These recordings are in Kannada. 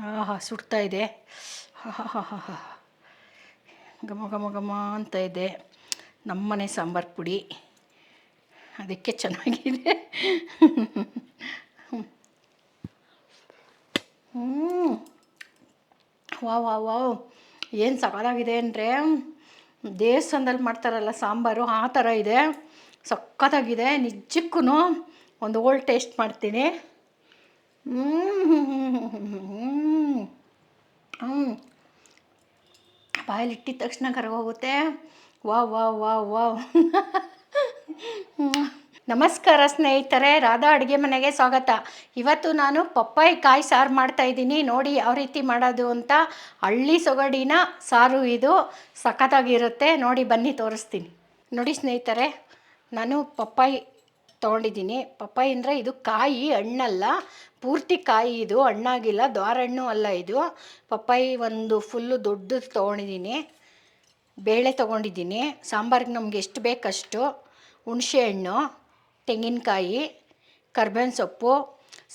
ಆಹಾ, ಸುಡ್ತಾ ಇದೆ. ಘಮ ಘಮ ಘಮ ಅಂತ ಇದೆ. ನಮ್ಮನೆ ಸಾಂಬಾರು ಪುಡಿ. ಅದಕ್ಕೆ ಚೆನ್ನಾಗಿದೆ. ಹ್ಞೂ ವಾ ವಾ ವಾವ್. ಏನು ಸಕಾಲಾಗಿದೆ ಅಂದರೆ, ದೇವಸ್ಥಾನದಲ್ಲಿ ಮಾಡ್ತಾರಲ್ಲ ಸಾಂಬಾರು, ಆ ಥರ ಇದೆ. ಸಖತ್ತಾಗಿದೆ. ನಿಜಕ್ಕೂ ಒಂದು ಓಲ್ಡ್ ಟೇಸ್ಟ್ ಮಾಡ್ತೀನಿ. ಹ್ಞೂ ಬಾಯಲ್ಲಿ ಇಟ್ಟಿದ ತಕ್ಷಣ ಕರಗೋಗುತ್ತೆ. Wow wow wow wow. ನಮಸ್ಕಾರ ಸ್ನೇಹಿತರೆ, ರಾಧಾ ಅಡುಗೆ ಮನೆಗೆ ಸ್ವಾಗತ. ಇವತ್ತು ನಾನು ಪಪ್ಪಾಯಿ ಕಾಯಿ ಸಾರು ಮಾಡ್ತಾ ಇದ್ದೀನಿ. ನೋಡಿ, ಯಾವ ರೀತಿ ಮಾಡೋದು ಅಂತ. ಹಳ್ಳಿ ಸೊಗಡಿನ ಸಾರು ಇದು. ಸಖತ್ತಾಗಿರುತ್ತೆ. ನೋಡಿ, ಬನ್ನಿ, ತೋರಿಸ್ತೀನಿ. ನೋಡಿ ಸ್ನೇಹಿತರೆ, ನಾನು ಪಪ್ಪಾಯಿ ತೊಗೊಂಡಿದ್ದೀನಿ. ಪಪ್ಪಾಯಿ ಅಂದರೆ ಇದು ಕಾಯಿ ಹಣ್ಣಲ್ಲ, ಪೂರ್ತಿ ಕಾಯಿ ಇದು, ಹಣ್ಣಾಗಿಲ್ಲ, ದ್ವಾರಹಣ್ಣು ಅಲ್ಲ ಇದು. ಪಪ್ಪಾಯಿ ಒಂದು ಫುಲ್ಲು ದೊಡ್ಡದು ತೊಗೊಂಡಿದ್ದೀನಿ. ಬೇಳೆ ತೊಗೊಂಡಿದ್ದೀನಿ. ಸಾಂಬಾರಿಗೆ ನಮ್ಗೆ ಎಷ್ಟು ಬೇಕಷ್ಟು. ಹುಣಸೆಹಣ್ಣು ತೆಂಗಿನಕಾಯಿ, ಕರ್ಬೇವಿನ ಸೊಪ್ಪು,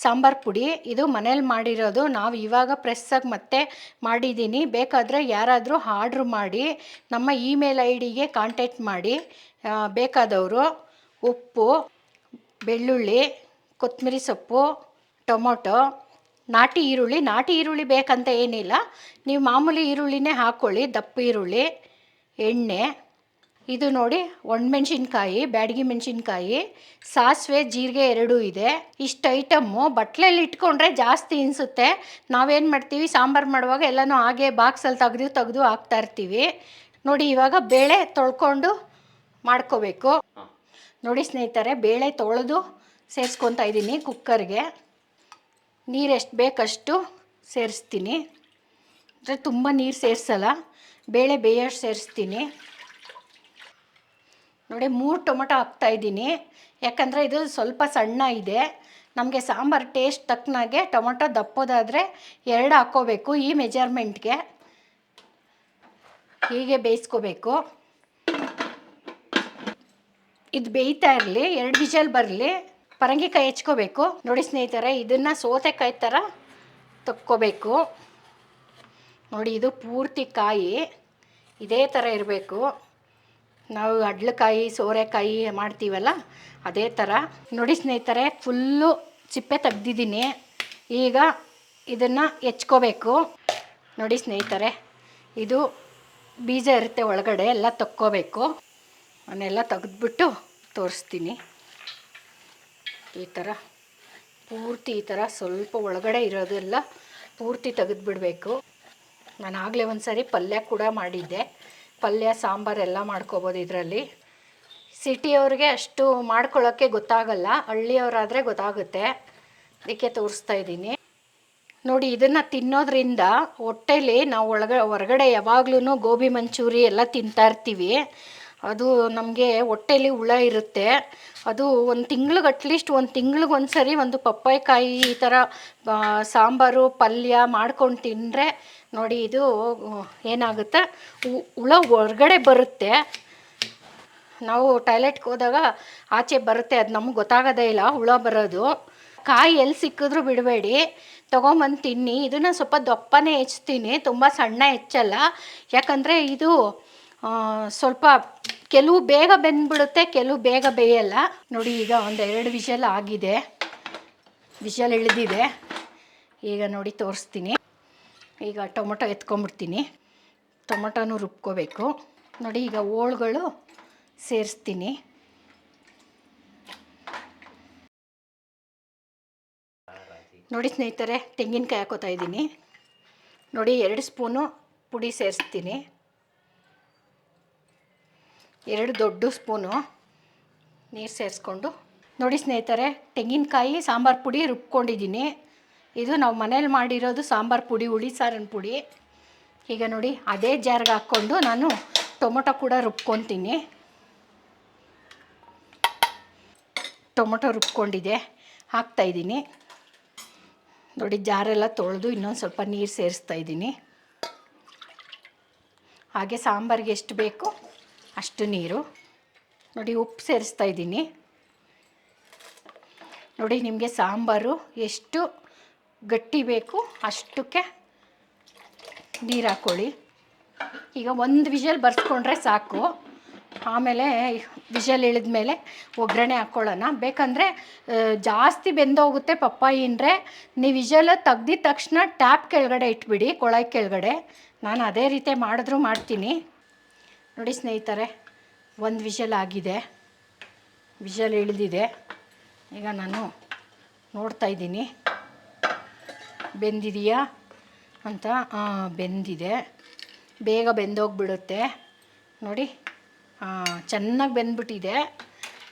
ಸಾಂಬಾರು ಪುಡಿ. ಇದು ಮನೇಲಿ ಮಾಡಿರೋದು. ನಾವು ಇವಾಗ ಪ್ರೆಸ್ಸಾಗಿ ಮತ್ತೆ ಮಾಡಿದ್ದೀನಿ ಬೇಕಾದರೆ ಯಾರಾದರೂ ಆರ್ಡ್ರ್ ಮಾಡಿ, ನಮ್ಮ ಇಮೇಲ್ ಐ ಡಿಗೆ ಕಾಂಟ್ಯಾಕ್ಟ್ ಮಾಡಿ ಬೇಕಾದವರು ಉಪ್ಪು ಬೆಳ್ಳುಳ್ಳಿ, ಕೊತ್ತಂಬರಿ ಸೊಪ್ಪು, ಟೊಮೊಟೊ, ನಾಟಿ ಈರುಳ್ಳಿ. ನಾಟಿ ಈರುಳ್ಳಿ ಬೇಕಂತ ಏನಿಲ್ಲ. ನೀವು ಮಾಮೂಲಿ ಈರುಳ್ಳಿನೇ ಹಾಕ್ಕೊಳ್ಳಿ ದಪ್ಪ ಈರುಳ್ಳಿ, ಎಣ್ಣೆ, ಇದು ನೋಡಿ ಒಣಮೆಣ್ಸಿನ್ಕಾಯಿ, ಬ್ಯಾಡಗಿ ಮೆಣಸಿನ್ಕಾಯಿ, ಸಾಸಿವೆ, ಜೀರಿಗೆ ಎರಡೂ ಇದೆ. ಇಷ್ಟು ಐಟಮ್ಮು ಬಟ್ಲಲ್ಲಿ ಇಟ್ಕೊಂಡ್ರೆ ಜಾಸ್ತಿ ಅನಿಸುತ್ತೆ. ನಾವೇನು ಮಾಡ್ತೀವಿ? ಸಾಂಬಾರು ಮಾಡುವಾಗ ಎಲ್ಲನೂ ಹಾಗೆ ಬಾಕ್ಸಲ್ಲಿ ತೆಗೆದು ತೆಗೆದು ಹಾಕ್ತಾ ಇರ್ತೀವಿ. ನೋಡಿ ಇವಾಗ ಬೇಳೆ ತೊಳ್ಕೊಂಡು ಮಾಡ್ಕೋಬೇಕು. ನೋಡಿ ಸ್ನೇಹಿತರೆ, ಬೇಳೆ ತೊಳೆದು ಸೇರಿಸ್ಕೊತಾ ಇದ್ದೀನಿ ಕುಕ್ಕರ್ಗೆ. ನೀರು ಬೇಕಷ್ಟು ಸೇರಿಸ್ತೀನಿ. ಅಂದರೆ ತುಂಬ ನೀರು ಸೇರಿಸಲ್ಲ, ಬೇಳೆ ಬೇಯೋಷ್ಟು ಸೇರಿಸ್ತೀನಿ. ನೋಡಿ, ಮೂರು ಟೊಮೊಟೊ ಹಾಕ್ತಾಯಿದ್ದೀನಿ ಯಾಕಂದರೆ ಇದು ಸ್ವಲ್ಪ ಸಣ್ಣ ಇದೆ. ನಮಗೆ ಸಾಂಬಾರು ಟೇಸ್ಟ್ ತಕ್ಕನಾಗೆ ಟೊಮೊಟೊ ದಪ್ಪೋದಾದರೆ ಎರಡು ಹಾಕ್ಕೋಬೇಕು ಈ ಮೆಜರ್ಮೆಂಟ್ಗೆ. ಹೀಗೆ ಬೇಯಿಸ್ಕೋಬೇಕು. ಇದು ಬೇಯ್ತಾ ಇರಲಿ, ಎರಡು ವಿಜಲ್ ಬರಲಿ ಪರಂಗಿಕಾಯಿ ಹೆಚ್ಕೋಬೇಕು. ನೋಡಿ ಸ್ನೇಹಿತರೆ, ಇದನ್ನು ಸೋತೆಕಾಯಿ ಥರ ತಕ್ಕೋಬೇಕು. ನೋಡಿ, ಇದು ಪೂರ್ತಿ ಕಾಯಿ, ಇದೇ ಥರ ಇರಬೇಕು. ನಾವು ಅಡ್ಲಕಾಯಿ, ಸೋರೆಕಾಯಿ ಮಾಡ್ತೀವಲ್ಲ, ಅದೇ ಥರ ನೋಡಿ ಸ್ನೇಹಿತರೆ, ಫುಲ್ಲು ಸಿಪ್ಪೆ ತೆಗ್ದಿದ್ದೀನಿ. ಈಗ ಇದನ್ನು ಹೆಚ್ಕೋಬೇಕು. ನೋಡಿ ಸ್ನೇಹಿತರೆ, ಇದು ಬೀಜ ಇರುತ್ತೆ ಒಳಗಡೆ, ಎಲ್ಲ ತಕ್ಕೋಬೇಕು. ಅವನ್ನೆಲ್ಲ ತೆಗೆದ್ಬಿಟ್ಟು ತೋರಿಸ್ತೀನಿ. ಈ ಥರ. ಪೂರ್ತಿ ಈ ಥರ ಸ್ವಲ್ಪ ಒಳಗಡೆ ಇರೋದೆಲ್ಲ ಪೂರ್ತಿ ತೆಗೆದುಬಿಡಬೇಕು. ನಾನು ಆಗಲೇ ಒಂದು ಸಾರಿ ಪಲ್ಯ ಕೂಡ ಮಾಡಿದ್ದೆ. ಪಲ್ಯ ಸಾಂಬಾರೆಲ್ಲ ಮಾಡ್ಕೋಬೋದು ಇದರಲ್ಲಿ. ಸಿಟಿಯವ್ರಿಗೆ ಅಷ್ಟು ಮಾಡ್ಕೊಳ್ಳೋಕ್ಕೆ ಗೊತ್ತಾಗಲ್ಲ. ಹಳ್ಳಿಯವರಾದರೆ ಗೊತ್ತಾಗುತ್ತೆ. ಅದಕ್ಕೆ ತೋರಿಸ್ತಾ ಇದ್ದೀನಿ. ನೋಡಿ, ಇದನ್ನು ತಿನ್ನೋದ್ರಿಂದ ಹೊಟ್ಟೆಲಿ ನಾವು ಒಳಗ, ಹೊರಗಡೆ ಯಾವಾಗ್ಲೂ ಗೋಬಿ ಮಂಚೂರಿ ಎಲ್ಲ ತಿಂತಾ ಇರ್ತೀವಿ. ಅದು ನಮಗೆ ಹೊಟ್ಟೆಲಿ ಹುಳ ಇರುತ್ತೆ. ಅದು ಒಂದು ತಿಂಗ್ಳಿಗೆ ಅಟ್ಲೀಸ್ಟ್ ಒಂದು ತಿಂಗ್ಳಿಗೆ ಒಂದು ಸರಿ ಒಂದು ಪಪ್ಪಾಯಿಕಾಯಿ ಈ ಥರ ಸಾಂಬಾರು, ಪಲ್ಯ ಮಾಡ್ಕೊಂಡು ತಿಂದರೆ ನೋಡಿ ಇದು ಏನಾಗುತ್ತೆ? ಹುಳ ಹೊರ್ಗಡೆ ಬರುತ್ತೆ. ನಾವು ಟಾಯ್ಲೆಟ್ಗೆ ಹೋದಾಗ ಆಚೆ ಬರುತ್ತೆ, ಅದು ನಮಗೆ ಗೊತ್ತಾಗೋದೇ ಇಲ್ಲ ಹುಳ ಬರೋದು. ಕಾಯಿ ಎಲ್ಲಿ ಸಿಕ್ಕಿದ್ರೂ ಬಿಡಬೇಡಿ. ತೊಗೊಂಬಂದು ತಿನ್ನಿ. ಇದನ್ನು ಸ್ವಲ್ಪ ದಪ್ಪನೇ ಹೆಚ್ಚ್ತೀನಿ. ತುಂಬ ಸಣ್ಣ ಹೆಚ್ಚಲ್ಲ. ಯಾಕಂದರೆ ಇದು ಸ್ವಲ್ಪ ಕೆಲವು ಬೇಗ ಬೆಂದ್ಬಿಡುತ್ತೆ, ಕೆಲವು ಬೇಗ ಬೇಯಲ್ಲ. ನೋಡಿ, ಈಗ ಒಂದು ಎರಡು ವಿಷಲ್ ಆಗಿದೆ. ವಿಷಲ್ ಇಳಿದಿದೆ. ಈಗ ನೋಡಿ, ತೋರಿಸ್ತೀನಿ. ಈಗ ಟೊಮೊಟೊ ಎತ್ಕೊಂಬಿಡ್ತೀನಿ ಟೊಮೊಟೊನೂ ರುಬ್ಕೋಬೇಕು. ನೋಡಿ, ಈಗ ಓಳುಗಳು ಸೇರಿಸ್ತೀನಿ. ನೋಡಿ, ಸ್ನೇಹಿತರೆ, ತೆಂಗಿನಕಾಯಿ ಹಾಕೋತಾ ಇದ್ದೀನಿ. ನೋಡಿ, ಎರಡು ಸ್ಪೂನು ಪುಡಿ ಸೇರಿಸ್ತೀನಿ. ಎರಡು ದೊಡ್ಡ ಸ್ಪೂನು ನೀರು ಸೇರಿಸ್ಕೊಂಡು. ನೋಡಿ ಸ್ನೇಹಿತರೆ, ತೆಂಗಿನಕಾಯಿ, ಸಾಂಬಾರು ಪುಡಿ ರುಬ್ಕೊಂಡಿದ್ದೀನಿ. ಇದು ನಾವು ಮನೇಲಿ ಮಾಡಿರೋದು ಸಾಂಬಾರು ಪುಡಿ, ಹುಳಿ ಸಾರಿನ ಪುಡಿ. ಈಗ ನೋಡಿ, ಅದೇ ಜಾರ್ಗೆ ಹಾಕ್ಕೊಂಡು ನಾನು ಟೊಮೊಟೊ ಕೂಡ ರುಬ್ಕೊತೀನಿ. ಟೊಮೊಟೊ ರುಬ್ಕೊಂಡಿದೆ ಹಾಕ್ತಾಯಿದ್ದೀನಿ ನೋಡಿ, ಜಾರೆಲ್ಲ ತೊಳೆದು ಇನ್ನೊಂದು ಸ್ವಲ್ಪ ನೀರು ಸೇರಿಸ್ತಾ ಇದ್ದೀನಿ. ಹಾಗೆ ಸಾಂಬಾರಿಗೆ ಎಷ್ಟು ಬೇಕು ಅಷ್ಟು ನೀರು. ನೋಡಿ ಉಪ್ಪು ಸೇರಿಸ್ತಾ ಇದ್ದೀನಿ. ನೋಡಿ ನಿಮಗೆ ಸಾಂಬಾರು ಎಷ್ಟು ಗಟ್ಟಿ ಬೇಕು ಅಷ್ಟಕ್ಕೆ ನೀರು ಹಾಕ್ಕೊಳ್ಳಿ ಈಗ ಒಂದು ವಿಷಲ್ ಬರ್ಸ್ಕೊಂಡ್ರೆ ಸಾಕು. ಆಮೇಲೆ ವಿಷಲ್ ಇಳಿದ್ಮೇಲೆ ಒಗ್ಗರಣೆ ಹಾಕ್ಕೊಳ್ಳೋಣ ಬೇಕಂದರೆ ಜಾಸ್ತಿ ಬೆಂದೋಗುತ್ತೆ ಪಪ್ಪಾಯಿ ಅಂದರೆ ನೀವು ವಿಷಲ್ ತೆಗ್ದಿದ ತಕ್ಷಣ ಟ್ಯಾಪ್ ಕೆಳಗಡೆ ಇಟ್ಬಿಡಿ, ಕೊಳಾಯಿ ಕೆಳಗಡೆ. ನಾನು ಅದೇ ರೀತಿ ಮಾಡಿದ್ರೂ ಮಾಡ್ತೀನಿ. ನೋಡಿ ಸ್ನೇಹಿತರೆ, ಒಂದು ವಿಷಲ್ ಆಗಿದೆ. ವಿಷಲ್ ಇಳಿದಿದೆ. ಈಗ ನಾನು ನೋಡ್ತಾ ಇದ್ದೀನಿ. ಬೆಂದಿದೆಯಾ ಅಂತ? ಬೆಂದಿದೆ. ಬೇಗ ಬೆಂದೋಗ್ಬಿಡುತ್ತೆ. ನೋಡಿ ಚೆನ್ನಾಗಿ ಬೆಂದ್ಬಿಟ್ಟಿದೆ.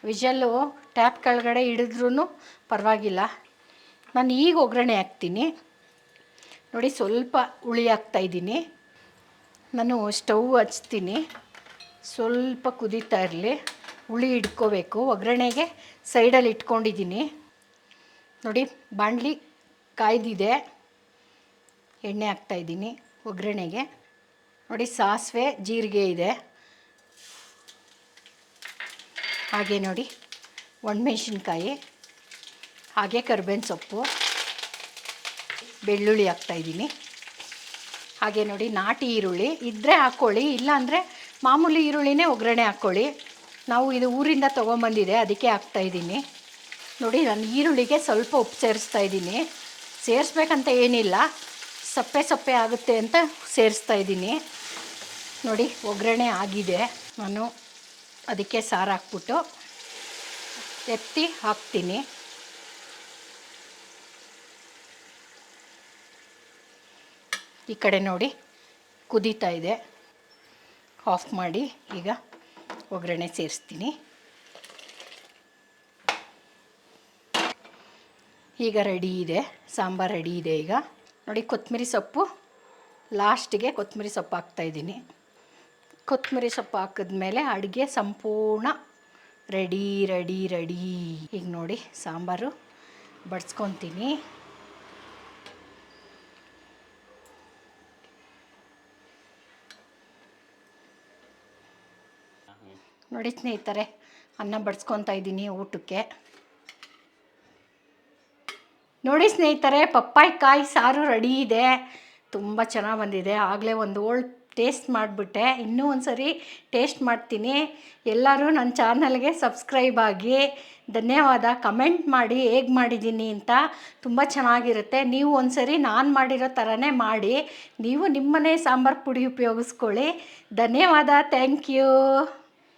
ವಿಷಲ್ಲು ಟ್ಯಾಪ್ ಕೆಳಗಡೆ ಹಿಡಿದ್ರೂ ಪರವಾಗಿಲ್ಲ. ನಾನು ಈಗ ಒಗ್ಗರಣೆ ಹಾಕ್ತೀನಿ. ನೋಡಿ, ಸ್ವಲ್ಪ ಹುಳಿ ಹಾಕ್ತಾಯಿದ್ದೀನಿ ನಾನು ಸ್ಟವ್ ಹಚ್ತೀನಿ. ಸ್ವಲ್ಪ ಕುದೀತಾ ಇರಲಿ. ಹುಳಿ ಇಟ್ಕೋಬೇಕು. ಒಗ್ಗರಣೆಗೆ ಸೈಡಲ್ಲಿ ಇಟ್ಕೊಂಡಿದ್ದೀನಿ. ನೋಡಿ, ಬಾಣಲಿ ಕಾಯ್ದಿದೆ. ಎಣ್ಣೆ ಹಾಕ್ತಾಯಿದ್ದೀನಿ ಒಗ್ಗರಣೆಗೆ. ನೋಡಿ, ಸಾಸಿವೆ, ಜೀರಿಗೆ ಇದೆ. ಹಾಗೆ ನೋಡಿ, ಒಣಮೆಣ್ಸಿನ್ಕಾಯಿ, ಹಾಗೆ ಕರ್ಬೇವಿನ ಸೊಪ್ಪು, ಬೆಳ್ಳುಳ್ಳಿ ಹಾಕ್ತಾಯಿದ್ದೀನಿ ಹಾಗೆ ನೋಡಿ, ನಾಟಿ ಈರುಳ್ಳಿ ಇದ್ದರೆ ಹಾಕ್ಕೊಳ್ಳಿ ಇಲ್ಲಾಂದರೆ ಮಾಮೂಲಿ ಈರುಳ್ಳಿನೇ ಒಗ್ಗರಣೆ ಹಾಕ್ಕೊಳ್ಳಿ. ನಾವು ಇದು ಊರಿಂದ ತೊಗೊಂಬಂದಿದೆ, ಅದಕ್ಕೆ ಹಾಕ್ತಾಯಿದ್ದೀನಿ ನೋಡಿ, ನಾನು ಈರುಳ್ಳಿಗೆ ಸ್ವಲ್ಪ ಉಪ್ಪು ಸೇರಿಸ್ತಾ ಇದ್ದೀನಿ. ಸೇರಿಸ್ಬೇಕಂತ ಏನಿಲ್ಲ, ಸಪ್ಪೆ ಸಪ್ಪೆ ಆಗುತ್ತೆ ಅಂತ ಸೇರಿಸ್ತಾ ಇದ್ದೀನಿ. ನೋಡಿ, ಒಗ್ಗರಣೆ ಆಗಿದೆ. ನಾನು ಅದಕ್ಕೆ ಸಾರು ಹಾಕ್ಬಿಟ್ಟು ಎತ್ತಿ ಹಾಕ್ತೀನಿ. ಈ ಕಡೆ ನೋಡಿ, ಕುದೀತಾ ಇದೆ. ಆಫ್ ಮಾಡಿ ಈಗ ಒಗ್ಗರಣೆ ಸೇರಿಸ್ತೀನಿ. ಈಗ ರೆಡಿ ಇದೆ, ಸಾಂಬಾರು ರೆಡಿ ಇದೆ ಈಗ. ನೋಡಿ ಕೊತ್ತಂಬರಿ ಸೊಪ್ಪು ಲಾಸ್ಟಿಗೆ ಕೊತ್ತಂಬರಿ ಸೊಪ್ಪು ಹಾಕ್ತಾಯಿದ್ದೀನಿ ಕೊತ್ತಂಬರಿ ಸೊಪ್ಪು ಹಾಕಿದ್ಮೇಲೆ ಅಡುಗೆ ಸಂಪೂರ್ಣ ರೆಡಿ ರೆಡಿ ರೆಡಿ ಈಗ ನೋಡಿ ಸಾಂಬಾರು ಬಡ್ಸ್ಕೊತೀನಿ. ನೋಡಿ ಸ್ನೇಹಿತರೆ, ಅನ್ನ ಬಡ್ಸ್ಕೊತಾ ಇದ್ದೀನಿ ಊಟಕ್ಕೆ. ನೋಡಿ ಸ್ನೇಹಿತರೆ, ಪಪ್ಪಾಯಿ ಕಾಯಿ ಸಾರು ರೆಡಿ ಇದೆ. ತುಂಬ ಚೆನ್ನಾಗಿ ಬಂದಿದೆ. ಆಗಲೇ ಒಂದು ಓಲ್ಡ್ ಟೇಸ್ಟ್ ಮಾಡಿಬಿಟ್ಟೆ. ಇನ್ನೂ ಒಂದು ಸರಿ ಟೇಸ್ಟ್ ಮಾಡ್ತೀನಿ. ಎಲ್ಲರೂ ನನ್ನ ಚಾನಲ್ಗೆ ಸಬ್ಸ್ಕ್ರೈಬ್ ಆಗಿ, ಧನ್ಯವಾದ. ಕಮೆಂಟ್ ಮಾಡಿ ಹೇಗೆ ಮಾಡಿದ್ದೀನಿ ಅಂತ ತುಂಬ ಚೆನ್ನಾಗಿರುತ್ತೆ. ನೀವು ಒಂದು ಸರಿ ನಾನು ಮಾಡಿರೋ ಥರನೇ ಮಾಡಿ. ನೀವು ನಿಮ್ಮನೇ ಸಾಂಬಾರು ಪುಡಿ ಉಪಯೋಗಿಸ್ಕೊಳ್ಳಿ. ಧನ್ಯವಾದ. Thank you.